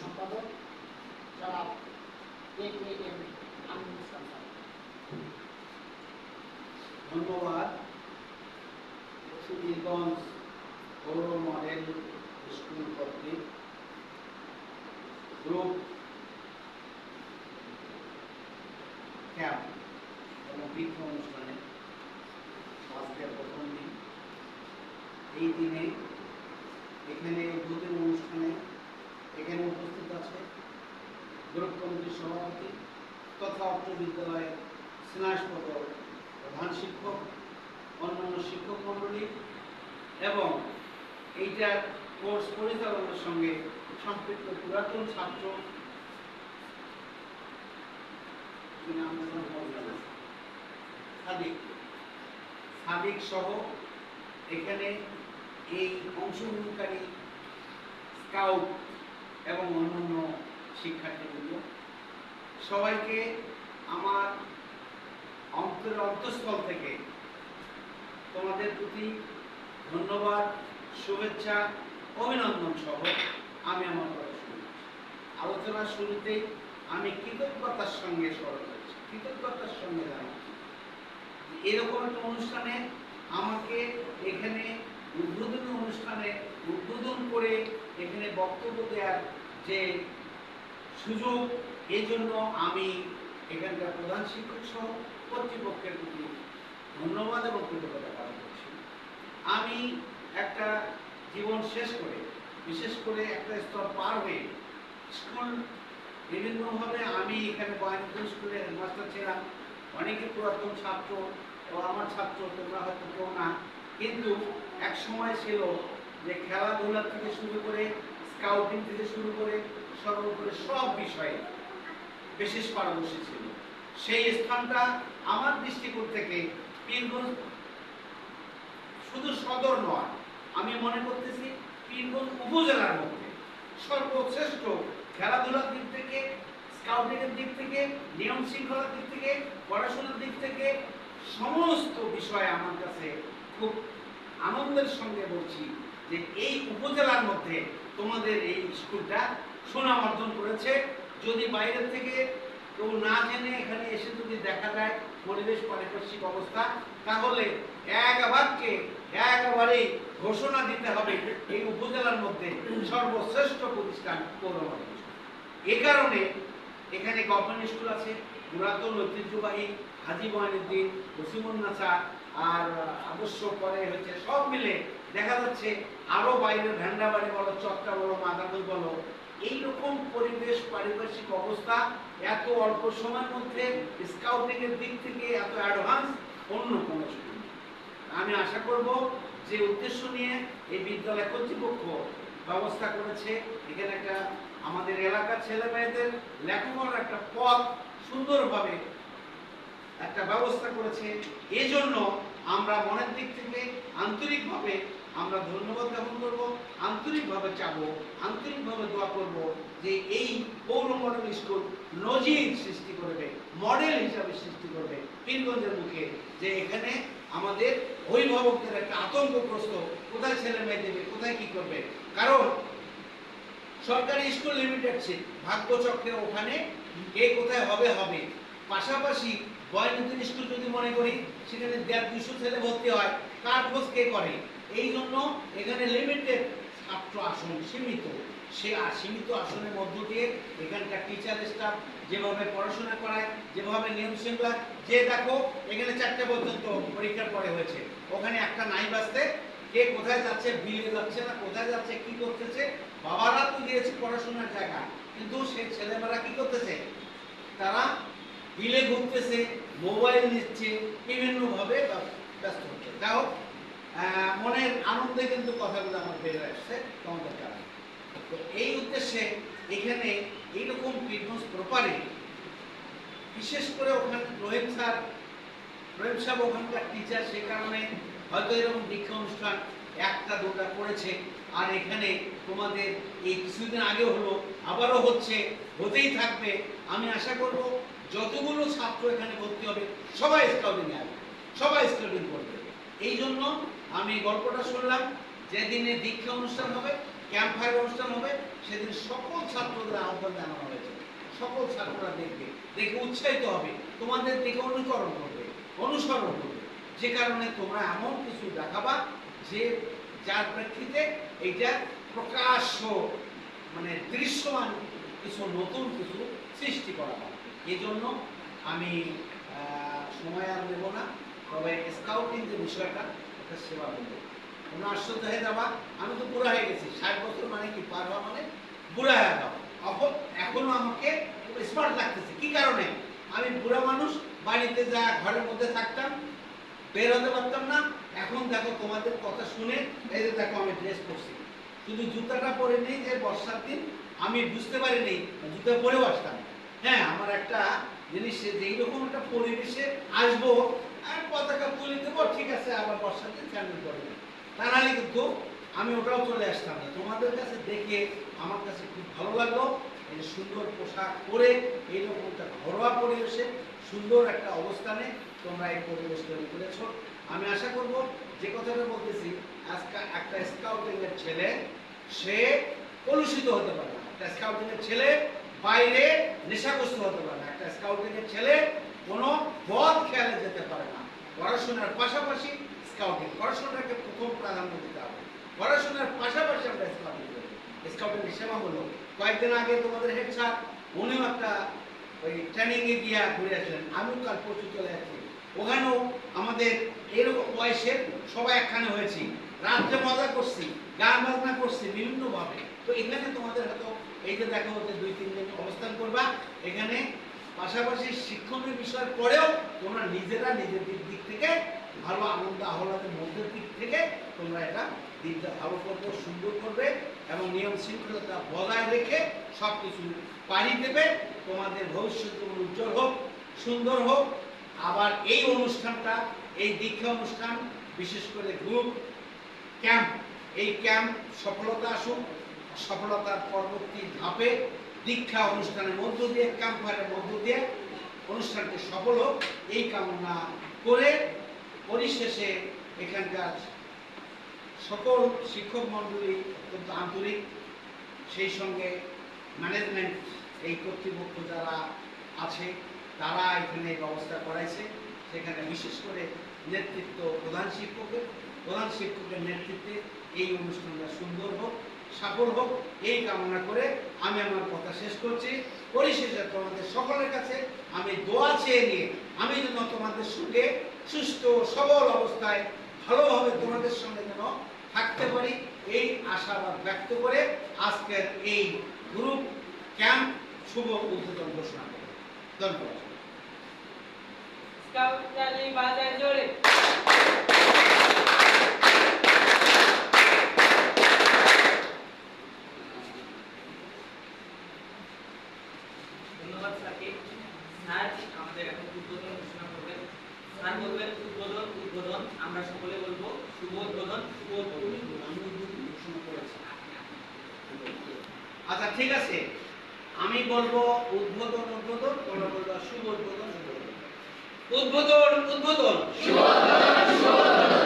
সম্পাদক যারা এ K M, Aminul Islam. ধন্যবাদ সুবীরগঞ্জ পৌর মডেল স্কুল কর্তৃক গ্রুপ ক্যাম্প এবং বৃক্ষ অনুষ্ঠানে আজকের প্রথম দিন এই দিনে এখানে উদ্বোধনী অনুষ্ঠানে এখানে উপস্থিত আছে গ্রুপ কমিটির সভাপতি তথা অত্র বিদ্যালয়ের স্নাসপদ প্রধান শিক্ষক, অন্যান্য শিক্ষক মণ্ডলী এবং এইটার কোর্স পরিচালনার সঙ্গে সম্পৃক্ত পুরাতন ছাত্র? সাদিক সাদিক সহ এখানে এই অংশগ্রহণকারী স্কাউট এবং অন্যান্য শিক্ষার্থীবৃন্দ সবাইকে আমার অন্তরের অন্তঃস্থল থেকে তোমাদের প্রতি ধন্যবাদ, শুভেচ্ছা, অভিনন্দন সহ আমি আমার কথা শুরু করছি। আলোচনার শুরুতেই আমি কৃতজ্ঞতার সঙ্গে স্মরণ করছি কৃতজ্ঞতার সঙ্গে জানাচ্ছি এরকম একটা অনুষ্ঠানে আমাকে এখানে উদ্বোধনী অনুষ্ঠানে উদ্বোধন করে এখানে বক্তব্য দেওয়ার যে সুযোগ এই জন্য আমি এখানকার প্রধান শিক্ষক সহ কর্তৃপক্ষের প্রতি ধন্যবাদ এবং কৃতজ্ঞতা পালন করছি। আমি একটা জীবন শেষ করে, বিশেষ করে একটা স্তর পার হয়ে স্কুল বিভিন্নভাবে আমি এখানে বয়ানপুর স্কুলে হেডমাস্টার ছিলাম। অনেকে পুরাতন ছাত্র ও আমার ছাত্র, তোমরা হয়তো কেউ না। কিন্তু এক সময় ছিল যে খেলাধুলা থেকে শুরু করে স্কাউটিং থেকে শুরু করে সর্বোপরি সব বিষয়ে বিশেষ পারদর্শী ছিল। সেই স্থানটা আমার দৃষ্টিকোণ থেকে পীরগঞ্জ শুধু সদর নয়, আমি মনে করতেছি পীরগঞ্জ উপজেলার মধ্যে সর্বশ্রেষ্ঠ খেলাধুলার দিক থেকে স্কাউটিংয়ের দিক থেকে, নিয়ম শৃঙ্খলার দিক থেকে, পড়াশোনার দিক থেকে সমস্ত বিষয় আমার কাছে খুব আনন্দের সঙ্গে বলছি যে এই উপজেলার মধ্যে তোমাদের এই স্কুলটা সুনাম অর্জন করেছে। যদি বাইরের থেকে কেউ না জেনে এখানে এসে যদি দেখা যায় পরিবেশ পারিপার্শ্বিক অবস্থা, তাহলে এক বাক্যে একবারেই ঘোষণা দিতে হবে এই উপজেলার মধ্যে সর্বশ্রেষ্ঠ প্রতিষ্ঠান পৌরমালী এ কারণে এখানে গভর্নমেন্ট স্কুল আছে, পুরাতন ঐতিহ্যবাহী হাজি মহিনুদ্দিন রসিমুন্নাসা আর আদর্শ পরে হচ্ছে সব মিলে দেখা যাচ্ছে আরও বাইরের ভ্যান্ডাবাড়ি বলো চট্টা বলো মাদাপুর বলো এইরকম পরিবেশ, পারিপার্শ্বিক অবস্থা, এত অল্প সময়ের মধ্যে স্কাউটিং এর দিক থেকে এত অ্যাডভান্স অন্য কোনো আমি আশা করব যে উদ্দেশ্য নিয়ে এই বিদ্যালয় কর্তৃপক্ষ ব্যবস্থা করেছে। এখানে একটা আমাদের এলাকার ছেলে মেয়েদের লেখাপড়ার একটা পথ সুন্দরভাবে একটা ব্যবস্থা করেছে। এজন্য আমরা মনের দিক থেকে আন্তরিকভাবে আমরা ধন্যবাদ জ্ঞাপন করব, আন্তরিকভাবে চাবো, আন্তরিকভাবে দোয়া করব যে এই পৌর মডেল স্কুল নজির সৃষ্টি করবে, মডেল হিসাবে সৃষ্টি করবে পীরগঞ্জের মুখে, যে এখানে আমাদের অভিভাবকদের একটা আতঙ্কগ্রস্ত কোথায় ছেলে মেয়ে দেবে, কোথায় কি করবে? কারণ সরকারি স্কুল লিমিটেড সিট ভাগ্যচক্রে ওখানে কে কোথায় হবে হবে। পাশাপাশি বয়নুদ্দিন স্কুল যদি মনে করি, সেখানে দেড় দুশো ছেলে ভর্তি হয় কার খোঁজ কে করে? এই জন্য এখানে লিমিটেড ছাত্র আসন সীমিত। সে সীমিত আসনের মধ্য দিয়ে এখানকার টিচার স্টাফ যেভাবে পড়াশোনা করায়, যেভাবে নিয়ম শৃঙ্খলা, যে দেখো, এখানে চারটে পর্যন্ত পরীক্ষার পরে হয়েছে। ওখানে একটা নাই বাজতে কে কোথায় যাচ্ছে, বিলে যাচ্ছে না, কোথায় যাচ্ছে, কি করতেছে, বাবারা তো দিয়েছে পড়াশোনার জায়গা, কিন্তু সে ছেলেমেয়েরা কি করতেছে? তারা বিলে ঘুরতেছে, মোবাইল নিচ্ছে, বিভিন্নভাবে ব্য- ব্যস্ত হচ্ছে। যাই হোক মনের আনন্দে কিন্তু কথাগুলো আমার বেড়ে আসছে, তোমাদের কারণে। তো এই উদ্দেশ্যে এখানে এইরকম ফিটনেস প্রপারে বিশেষ করে ওখানে রহিম স্যার রহিম সাহেব ওখানকার টিচার সে কারণে হয়তো এরকম দীক্ষা অনুষ্ঠান একটা, দুটা করেছে। আর এখানে তোমাদের এই কিছুদিন আগে হলো, আবারও হচ্ছে, হতেই থাকবে। আমি আশা করব যতগুলো ছাত্র এখানে ভর্তি হবে, সবাই স্কাউটিং আসবে, সবাই স্কাউটিং করবে। এই জন্য আমি গল্পটা শুনলাম, যেদিনে দীক্ষা অনুষ্ঠান হবে ক্যাম্প ফায়ার অনুষ্ঠান হবে, সেদিন সকল ছাত্রদের আহ্বান জানানো হয়েছে। সকল ছাত্ররা দেখবে, দেখে উৎসাহিত হবে, তোমাদের দিকে অনুকরণ করবে, অনুসরণ করবে। যে কারণে তোমরা এমন কিছু দেখাবা যে, যার প্রেক্ষিতে এইটা প্রকাশ্য মানে দৃশ্যমান কিছু, নতুন কিছু সৃষ্টি করা হয় এই জন্য আমি সময় আর নেব না। তবে স্কাউটিং যে বিষয়টা এটা সেবা আশ্চর্য হয়ে যাবা? আমি তো বুড়া হয়ে গেছি। ষাট বছর মানে কি? পার হওয়া মানে বুড়া হয়ে এখন আমাকে স্মার্ট লাগতেছে। কি কারণে? আমি বুড়া মানুষ, বাড়িতে যা, ঘরের মধ্যে থাকতাম পারতাম না। এখন দেখো তোমাদের কথা শুনে এই যে দেখো আমি ড্রেস পরছি। শুধু জুতাটা পরে নেই যে বর্ষার দিন, আমি বুঝতে পারি নেই জুতা পরেও আসতাম। হ্যাঁ আমার একটা জিনিস যে এইরকম একটা পরিবেশে আসব আর পতাকা তুলে দেবো, ঠিক আছে, আবার দিন স্যান্ডেল পরে তা নাহলে কিন্তু আমি ওটাও চলে আসতাম না। তোমাদের কাছে দেখে আমার কাছে খুব ভালো লাগল। এই সুন্দর পোশাক পরে, এইরকম একটা ঘরোয়া পরিবেশে, সুন্দর একটা অবস্থানে তোমরা এই পরিবেশ তৈরি করেছ। আমি আশা করব, যে কথাটা বলতেছি, আজকে একটা স্কাউটিং এর ছেলে, সে কলুষিত হতে পারে না। একটা স্কাউটিং এর ছেলে বাইরে নেশাগ্রস্ত হতে পারে না। একটা স্কাউটিং এর ছেলে কোনো বদ খেয়ালে যেতে পারে না। পড়াশোনার পাশাপাশি স্কাউটিং পড়াশোনাটাকে প্রথম প্রাধান্য দিতে হবে। পড়াশোনার পাশাপাশি আমরা স্কাউটিং করি। স্কাউটিং সেবা হলো, কয়েকদিন আগে তোমাদের হেড স্যার উনিও একটা ওই ট্রেনিং এ গিয়া ঘুরে আসলেন আমিও কাল পরশু চলে আসছি। ওখানেও আমাদের এরকম বয়সের সবাই একখানে হয়েছি। রাত্রে মজা করছি, গান বাজনা করছি বিভিন্নভাবে। তো এখানে তোমাদের হয়তো এই যে দেখা যে দুই তিন দিন অবস্থান করবা, এখানে পাশাপাশি শিক্ষণের বিষয়ের পরেও তোমরা নিজেরা নিজেদের দিক থেকে ভালো আনন্দ আহ্লাদের মধ্যের দিক থেকে তোমরা এটা দিনটা ভালো করবে, সুন্দর করবে এবং নিয়ম শৃঙ্খলতা বজায় রেখে সব কিছু পাড়ি দেবে। তোমাদের ভবিষ্যৎ যেমন উজ্জ্বল হোক, সুন্দর হোক, আবার এই অনুষ্ঠানটা, এই দীক্ষা অনুষ্ঠান, বিশেষ করে গ্রুপ ক্যাম্প, এই ক্যাম্প সফলতা আসুক, সফলতার পরবর্তী ধাপে দীক্ষা অনুষ্ঠানের মধ্য দিয়ে ক্যাম্পারের মধ্য দিয়ে অনুষ্ঠানটি সফল হোক, এই কামনা করে পরিশেষে এখানকার সকল শিক্ষক মণ্ডলী অত্যন্ত আন্তরিক, সেই সঙ্গে ম্যানেজমেন্ট এই কর্তৃপক্ষ যারা আছে, তারা এখানে এই ব্যবস্থা করাইছে। সেখানে বিশেষ করে নেতৃত্ব প্রধান শিক্ষকের প্রধান শিক্ষকের নেতৃত্বে এই অনুষ্ঠানটা সুন্দর হোক। সফল হোক, এই কামনা করে আমি আমার কথা শেষ করছি। পরিশেষে তোমাদের সকলের কাছে আমি দোয়া চেয়ে নিয়ে আমি যেন তোমাদের সঙ্গে সুস্থ সবল অবস্থায় ভালোভাবে তোমাদের সঙ্গে যেন থাকতে পারি, এই আশাবাদ ব্যক্ত করে আজকের এই গ্রুপ ক্যাম্প শুভ উদ্বোধন ঘোষণা করি ধন্যবাদ স্যারকে স্যার আমাদের এখন উদ্বোধন ঘোষণা করবেন স্যার বলবেন উদ্বোধন উদ্বোধন আমরা সকলে বলব শুভ উদ্বোধন শুভ উদ্বোধন আমি উদ্বোধন ঘোষণা করেছি আচ্ছা ঠিক আছে। আমি বলব উদ্বোধন উদ্বোধন তোমরা বলব শুভ উদ্বোধন। শুভ উদ্বোধন উদ্বোধন উদ্বোধন।